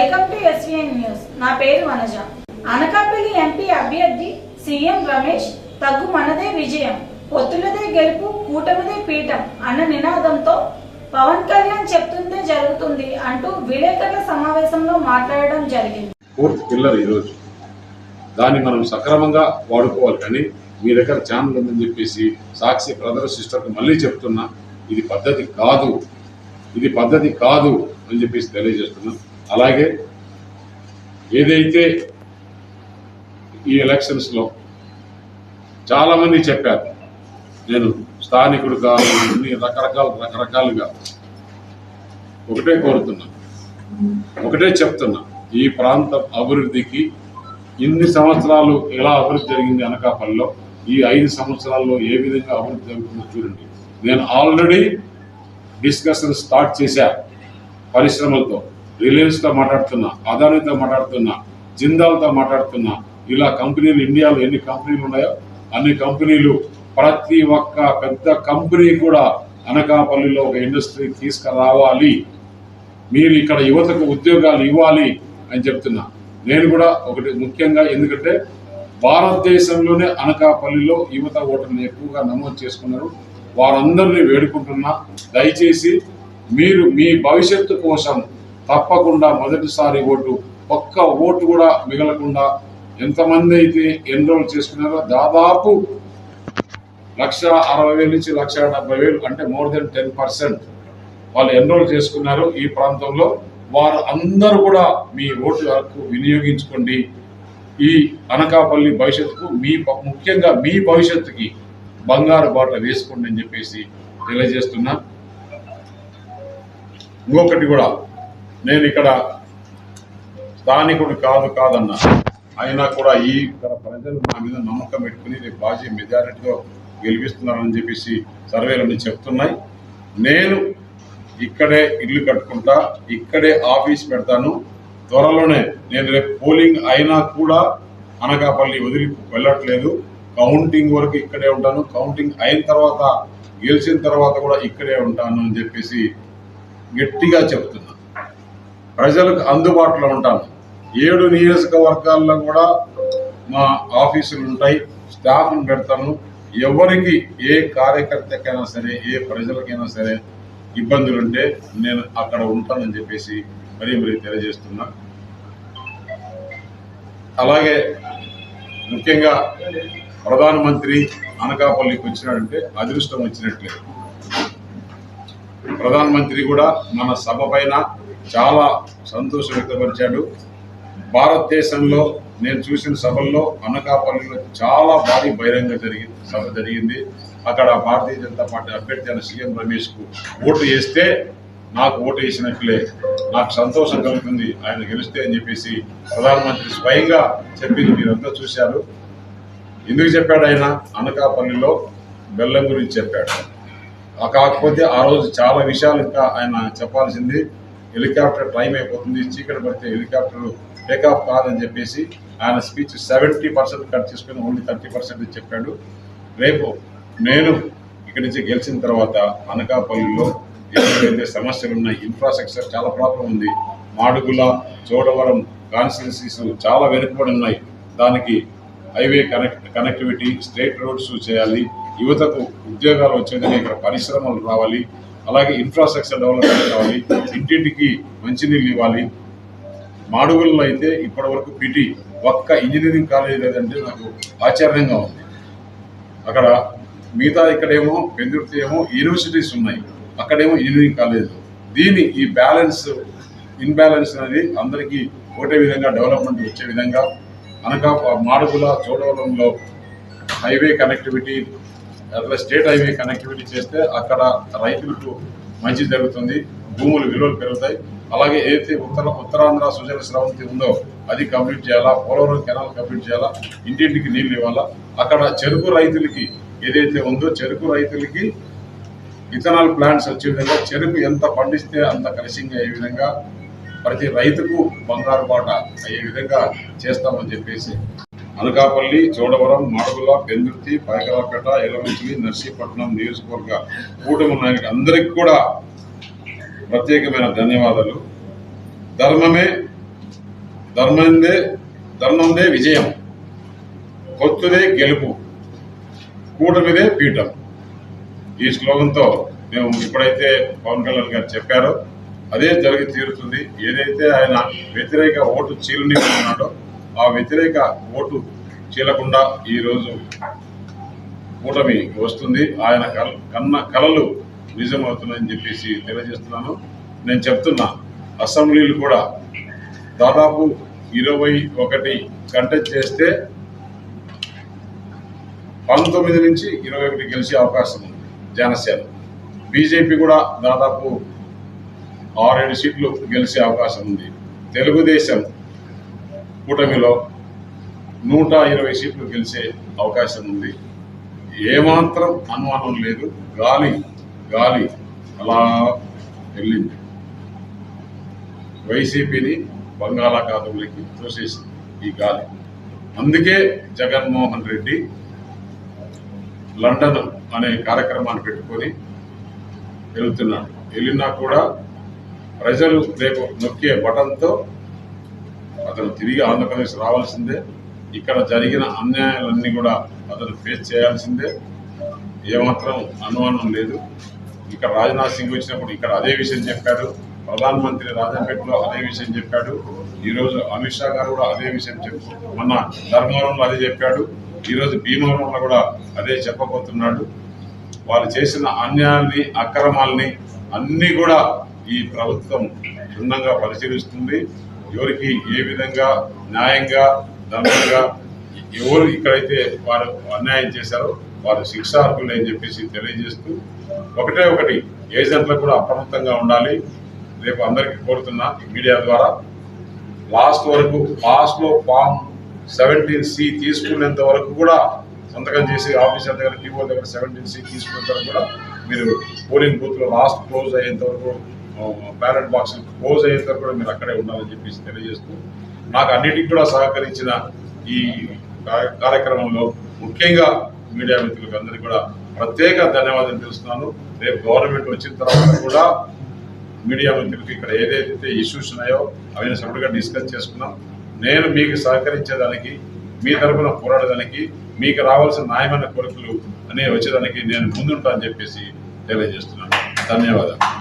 Welcome to SVN news. నా పేరు Vanaja. Anakapalli MP అభ్యర్థి సీఎం రమేష్ తగ్గు మనదే విజయం పొత్తులదే గెలుపు కూటమిదే పీఠం అన్న నినాదంతో పవన్ కళ్యాణ్ చెప్తుందే జరుగుతుంది అంటూ విలేకరుల సమావేశంలో మాట్లాడడం జరిగింది. ఫోర్త్ పిల్లర్ ఈరోజు. దాన్ని మనం సక్రమంగా వాడుకోవాలి కానీ మీ దగ్గర ఛానల్ ఉందని చెప్పేసి సాక్షి బ్రదర్ సిస్టర్కి మళ్ళీ చెప్తున్నా ఇది పద్ధతి కాదు. ఇది పద్ధతి కాదు అని చెప్పేసి తెలియజేస్తున్నాను అలాగే ఏదైతే ఈ ఎలక్షన్స్లో చాలామంది చెప్పారు నేను స్థానికుడు కావాలని రకరకాలు రకరకాల రకరకాలుగా ఒకటే కోరుతున్నా. ఒకటే చెప్తున్నా ఈ ప్రాంతం అభివృద్ధికి ఇన్ని సంవత్సరాలు ఎలా అభివృద్ధి జరిగింది అనకాపల్లిలో ఈ ఐదు సంవత్సరాల్లో ఏ విధంగా అభివృద్ధి జరుగుతుందో చూడండి. నేను ఆల్రెడీ డిస్కషన్ స్టార్ట్ చేశా పరిశ్రమలతో. రిలయన్స్తో మాట్లాడుతున్నా అదానితో మాట్లాడుతున్నా జిందాల్తో మాట్లాడుతున్నా ఇలా కంపెనీలు ఇండియాలో ఎన్ని కంపెనీలు ఉన్నాయో అన్ని కంపెనీలు ప్రతి ఒక్క పెద్ద కంపెనీ కూడా అనకాపల్లిలో ఒక ఇండస్ట్రీ తీసుకురావాలి. మీరు ఇక్కడ యువతకు ఉద్యోగాలు ఇవ్వాలి అని చెప్తున్నా. నేను కూడా ఒకటి ముఖ్యంగా ఎందుకంటే భారతదేశంలోనే అనకాపల్లిలో యువత ఓటర్లు ఎక్కువగా నమోదు చేసుకున్నారు. వారందరినీ వేడుకుంటున్నా. దయచేసి మీరు మీ భవిష్యత్తు కోసం తప్పకుండా మొదటిసారి ఓటు ఒక్క ఓటు కూడా మిగలకుండా ఎంతమంది అయితే ఎన్రోల్ చేసుకున్నారో దాదాపు లక్ష అరవై వేల నుంచి లక్ష డెబ్బై వేలు అంటే మోర్ దెన్ టెన్ పర్సెంట్ వాళ్ళు ఎన్రోల్ చేసుకున్నారు ఈ ప్రాంతంలో. వారు అందరూ కూడా మీ ఓటు హక్కు వినియోగించుకోండి. ఈ అనకాపల్లి భవిష్యత్తుకు మీ ముఖ్యంగా మీ భవిష్యత్తుకి బంగారు బాట వేసుకోండి అని చెప్పేసి తెలియజేస్తున్నా. ఇంకొకటి కూడా నేను ఇక్కడ స్థానికుడు కాదు కాదన్నా. అయినా కూడా ఈ ఇక్కడ ప్రజలు నా మీద నమ్మకం పెట్టుకుని రేపు బాజీ మెజారిటీతో గెలిపిస్తున్నారని చెప్పేసి సర్వేలన్నీ చెప్తున్నాయి. నేను ఇక్కడే ఇల్లు కట్టుకుంటా ఇక్కడే ఆఫీస్ పెడతాను. త్వరలోనే నేను రేపు పోలింగ్ అయినా కూడా అనకాపల్లి వదిలి వెళ్ళట్లేదు. కౌంటింగ్ వరకు ఇక్కడే ఉంటాను. కౌంటింగ్ అయిన తర్వాత గెలిచిన తర్వాత కూడా ఇక్కడే ఉంటాను అని చెప్పేసి గట్టిగా చెప్తున్నా. ప్రజలకు అందుబాటులో ఉంటాను ఏడు నియోజకవర్గాల్లో కూడా మా ఆఫీసులు ఉంటాయి స్టాఫ్ను పెడతాను ఎవరికి ఏ కార్యకర్తకైనా సరే ఏ ప్రజలకైనా సరే ఇబ్బందులు ఉంటే నేను అక్కడ ఉంటానని చెప్పేసి మరీ మరీ తెలియజేస్తున్నా. అలాగే ముఖ్యంగా ప్రధానమంత్రి అనకాపల్లికి వచ్చినాడంటే అదృష్టం వచ్చినట్లే. ప్రధానమంత్రి కూడా మన సభ పైన చాలా సంతోషం వ్యక్తపరిచాడు. భారతదేశంలో నేను చూసిన సభల్లో అనకాపల్లిలో చాలా భారీ బహిరంగ జరిగింది సభ జరిగింది. అక్కడ భారతీయ జనతా పార్టీ అభ్యర్థి అయిన సీఎం రమేష్కు ఓటు వేస్తే నాకు ఓటు వేసినట్లే. నాకు సంతోషం కలుగుతుంది. ఆయన గెలిస్తే అని చెప్పేసి ప్రధానమంత్రి స్వయంగా చెప్పింది మీరంతా చూశారు. ఎందుకు చెప్పాడు ఆయన? అనకాపల్లిలో బెల్లం గురించి చెప్పాడు. కాకపోతే ఆ రోజు చాలా విషయాలు ఇంకా ఆయన చెప్పాల్సింది. హెలికాప్టర్ టైం అయిపోతుంది చీకటి పడితే హెలికాప్టర్ టేకాఫ్ కాదని చెప్పేసి ఆయన స్పీచ్ సెవెంటీ పర్సెంట్ కట్ చేసుకుని ఓన్లీ థర్టీ పర్సెంట్ చెప్పాడు. రేపు నేను ఇక్కడి నుంచి గెలిచిన తర్వాత అనకాపల్లిలో ఏవైతే సమస్యలు ఉన్నాయి ఇన్ఫ్రాస్ట్రక్చర్ చాలా ప్రాబ్లం ఉంది. మాడుగుల చోడవరం కాన్స్టిట్యున్సీస్ చాలా వెనుకబడి ఉన్నాయి. దానికి highway connect connectivity state roads చేయాలి. యువతకు ఉద్యోగాలు వచ్చేందుకు ఇక్కడ పరిశ్రమలు రావాలి. అలాగే ఇన్ఫ్రాస్ట్రక్చర్ డెవలప్మెంట్ కావాలి ఇంటింటికి మంచినీళ్ళు ఇవ్వాలి. మాడుగుల్లో అయితే ఇప్పటి వరకు పిటి ఒక్క ఇంజనీరింగ్ కాలేజ్ లేదంటే నాకు ఆశ్చర్యంగా ఉంది. అక్కడ మిగతా ఇక్కడేమో పెందుర్తి ఏమో యూనివర్సిటీస్ ఉన్నాయి. అక్కడేమో ఇంజనీరింగ్ కాలేజ్ దీని ఈ బ్యాలెన్స్ ఇన్బ్యాలెన్స్ అనేది అందరికీ ఒకటే విధంగా డెవలప్మెంట్ వచ్చే విధంగా అనగా మాడుగుల చోడవరంలో హైవే కనెక్టివిటీ అట్లా స్టేట్ హైవే కనెక్టివిటీ చేస్తే అక్కడ రైతులకు మంచి జరుగుతుంది భూములు విలువలు పెరుగుతాయి. అలాగే ఏదైతే ఉత్తర ఉత్తరాంధ్ర సుజల శ్రావంతి ఉందో అది కంప్లీట్ చేయాలా? పోలవరం కెనాల్ కంప్లీట్ చేయాలా? ఇంటింటికి నీళ్ళు ఇవ్వాలా? అక్కడ చెరుకు రైతులకి ఏదైతే ఉందో చెరుకు రైతులకి ఇథనాల్ ప్లాంట్స్ వచ్చే విధంగా చెరుకు ఎంత పండిస్తే అంత కలిసింగ్ అయ్యే విధంగా ప్రతి రైతుకు బంగారు బాట అయ్యే విధంగా చేస్తామని చెప్పేసి అనకాపల్లి చోడవరం మాడుగుల పెందుర్తి పాయకరాపేట ఎలమంచిలి నర్సీపట్నం నియోజకవర్గ కూటమి నాయకులు అందరికి కూడా ప్రత్యేకమైన ధన్యవాదాలు. ధర్మమే ధర్మందే ధర్మందే విజయం. కొత్తుదే గెలుపు. కూటమిదే పీఠం. ఈ స్లోగన్తో మేము ఇప్పుడైతే పవన్ కళ్యాణ్ గారు చెప్పారో. అదే జరిగి తీరుతుంది. ఏదైతే ఆయన వ్యతిరేక ఓటు చీలని ఉన్నాడో ఆ వ్యతిరేక ఓటు చీలకుండా ఈరోజు కూటమి వస్తుంది. ఆయన కల కన్న కలలు నిజమవుతున్నాయని చెప్పేసి తెలియజేస్తున్నాను. నేను చెప్తున్నా అసెంబ్లీలు కూడా దాదాపు ఇరవై ఒకటి కంటెస్ట్ చేస్తే పంతొమ్మిది నుంచి ఇరవై ఒకటి గెలిచే అవకాశం ఉంది జనసేన. బీజేపీ కూడా దాదాపు ఆరేడు సీట్లు గెలిచే అవకాశం ఉంది. తెలుగుదేశం కూటమిలో నూట ఇరవై సీట్లు గెలిచే అవకాశం ఉంది. ఏమాత్రం అనుమానం లేదు. గాలి గాలి అలా వెళ్ళింది. వైసీపీని బంగాళాఖాతంలోకి తోసేసింది ఈ గాలి. అందుకే జగన్మోహన్ రెడ్డి లండన్ అనే కార్యక్రమాన్ని పెట్టుకొని వెళ్తున్నాడు. వెళ్ళినా కూడా ప్రజలు రేపు నొక్కే బటన్తో అతను తిరిగి ఆంధ్రప్రదేశ్ రావాల్సిందే. ఇక్కడ జరిగిన అన్యాయాలన్నీ కూడా అతను ఫేస్ చేయాల్సిందే. ఏమాత్రం అనుమానం లేదు. ఇక్కడ రాజ్నాథ్ సింగ్ వచ్చినప్పుడు ఇక్కడ అదే విషయం చెప్పాడు. ప్రధానమంత్రి రాజంపేటలో అదే విషయం చెప్పాడు. ఈరోజు అమిత్ షా గారు కూడా అదే విషయం చెప్పారు మొన్న ధర్మవరంలో అదే చెప్పాడు. ఈరోజు భీమవరంలో కూడా అదే చెప్పబోతున్నాడు. వాళ్ళు చేసిన అన్యాయాన్ని అక్రమాల్ని అన్నీ కూడా ఈ ప్రభుత్వం క్షుణ్ణంగా పరిశీలిస్తుంది. ఎవరికి ఏ విధంగా న్యాయంగా ధర్మంగా ఎవరు ఇక్కడైతే వారు అన్యాయం చేశారో వారు శిక్షార్హులు అని చెప్పేసి తెలియజేస్తూ ఒకటే ఒకటి ఏజెంట్లకు కూడా అప్రమత్తంగా ఉండాలి. రేపు అందరికీ కోరుతున్నా మీడియా ద్వారా లాస్ట్ వరకు లాస్ట్లో ఫామ్ సెవెంటీన్ సి తీసుకునేంత వరకు కూడా సంతకం చేసి ఆఫీసర్ దగ్గర టీఓ దగ్గర సెవెంటీన్ సి తీసుకునేంత వరకు కూడా మీరు పోలింగ్ బూత్లో లాస్ట్ క్లోజ్ అయ్యేంత వరకు బ్యాలెట్ బాక్స్ క్లోజ్ అయ్యేంత కూడా మీరు అక్కడే ఉండాలని చెప్పేసి తెలియజేస్తూ నాకు అన్నిటికీ కూడా సహకరించిన ఈ కార్య- కార్యక్రమంలో ముఖ్యంగా మీడియా మిత్రులకు అందరికీ కూడా ప్రత్యేక ధన్యవాదాలు తెలుస్తున్నాను. రేపు గవర్నమెంట్ వచ్చిన తర్వాత కూడా మీడియా మిత్రులకు ఇక్కడ ఏదైతే ఇష్యూస్ ఉన్నాయో అవి సపరేట్గా డిస్కస్ చేసుకున్నాం. నేను మీకు సహకరించేదానికి మీ తరపున పోరాడడానికి మీకు రావాల్సిన న్యాయమైన కోరికలు అనేవి వచ్చేదానికి నేను ముందుంటా అని చెప్పేసి తెలియజేస్తున్నాను. ధన్యవాదాలు.